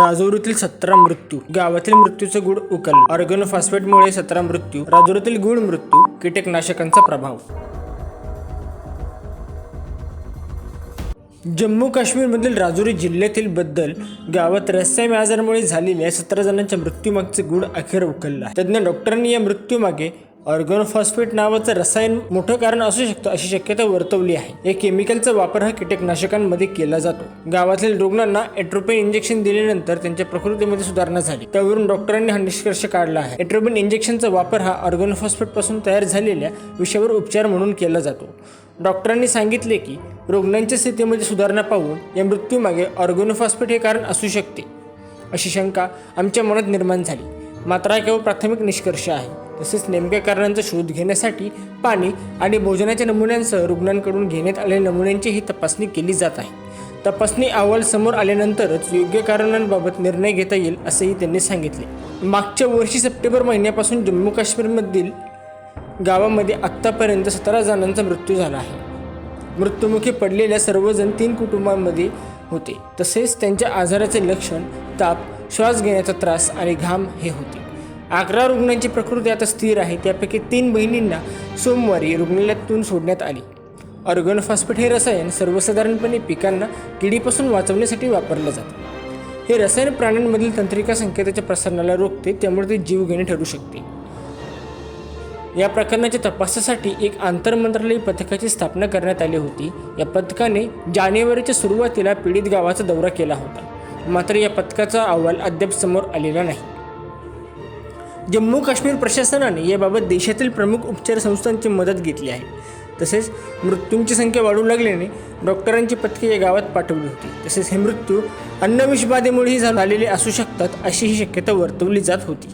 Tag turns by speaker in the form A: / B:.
A: राजौरीतील सतरा मृत्यू गावातील मृत्यूचं गुड उकल ऑर्गन फॉस्फेटमुळे सतरा मृत्यू राजौरीतील गुड मृत्यू कीटकनाशकांचा प्रभाव. जम्मू काश्मीरमधील राजौरी जिल्ह्यातील बद्दल गावात रस्सामी आजारामुळे झालेल्या सतरा जणांच्या मृत्यूमागचे गुड अखेर उकलला तज्ज्ञ डॉक्टरांनी या मृत्यूमागे ऑर्गनोफॉस्फेट नावाचं रसायन मोठं कारण असू शकतं अशी शक्यता वर्तवली आहे. या केमिकलचा वापर हा कीटकनाशकांमध्ये केला जातो. गावातील रुग्णांना एट्रोपिन इंजेक्शन दिल्यानंतर त्यांच्या प्रकृतीमध्ये सुधारणा झाली. त्यावरून डॉक्टरांनी हा निष्कर्ष काढला आहे. एट्रोपिन इंजेक्शनचा वापर हा ऑर्गनोफॉस्फेटपासून तयार झालेल्या विषयावर उपचार म्हणून केला जातो. डॉक्टरांनी सांगितले की रुग्णांच्या स्थितीमध्ये सुधारणा पाहून या मृत्यूमागे ऑर्गोनोफॉस्फेट हे कारण असू शकते अशी शंका आमच्या मनात निर्माण झाली. मात्र हा केवळ प्राथमिक निष्कर्ष आहे. तसेच नेमक्या कारणांचा शोध घेण्यासाठी पाणी आणि भोजनाच्या नमुन्यांसह रुग्णांकडून घेण्यात आलेल्या नमुन्यांचीही तपासणी केली जात आहे. तपासणी अहवाल समोर आल्यानंतरच योग्य कारणांबाबत निर्णय घेता येईल असंही त्यांनी सांगितले. मागच्या वर्षी सप्टेंबर महिन्यापासून जम्मू काश्मीरमधील गावामध्ये आत्तापर्यंत सतरा जणांचा मृत्यू झाला आहे. मृत्युमुखी पडलेल्या सर्वजण तीन कुटुंबांमध्ये होते. तसेच त्यांच्या आजाराचे लक्षण ताप श्वास घेण्याचा त्रास आणि घाम हे होते. अकरा रुग्णांची प्रकृती आता स्थिर आहे. त्यापैकी तीन बहिणींना सोमवारी रुग्णालयातून सोडण्यात आली. ऑर्गनोफॉस्फेट हे रसायन सर्वसाधारणपणे पिकांना किडीपासून वाचवण्यासाठी वापरलं जातं. हे रसायन प्राण्यांमधील तंत्रिका संकेताच्या प्रसारणाला रोखते त्यामुळे ते जीवघेणे ठरू शकते. या प्रकरणाच्या तपासासाठी एक आंतरमंत्रालयीय पथकाची स्थापना करण्यात आली होती. या पथकाने जानेवारीच्या सुरुवातीला पीडित गावाचा दौरा केला होता. मात्र या पथकाचा अहवाल अद्याप समोर आलेला नाही. जम्मू काश्मीर प्रशासनाने याबाबत देशातील प्रमुख उपचार संस्थांची मदत घेतली आहे. तसेच मृत्यूंची संख्या वाढू लागल्याने डॉक्टरांची पथके या गावात पाठवली होती. तसेच हे मृत्यू अन्नविषबाधेमुळेही झालेले असू शकतात अशी ही शक्यता वर्तवली जात होती.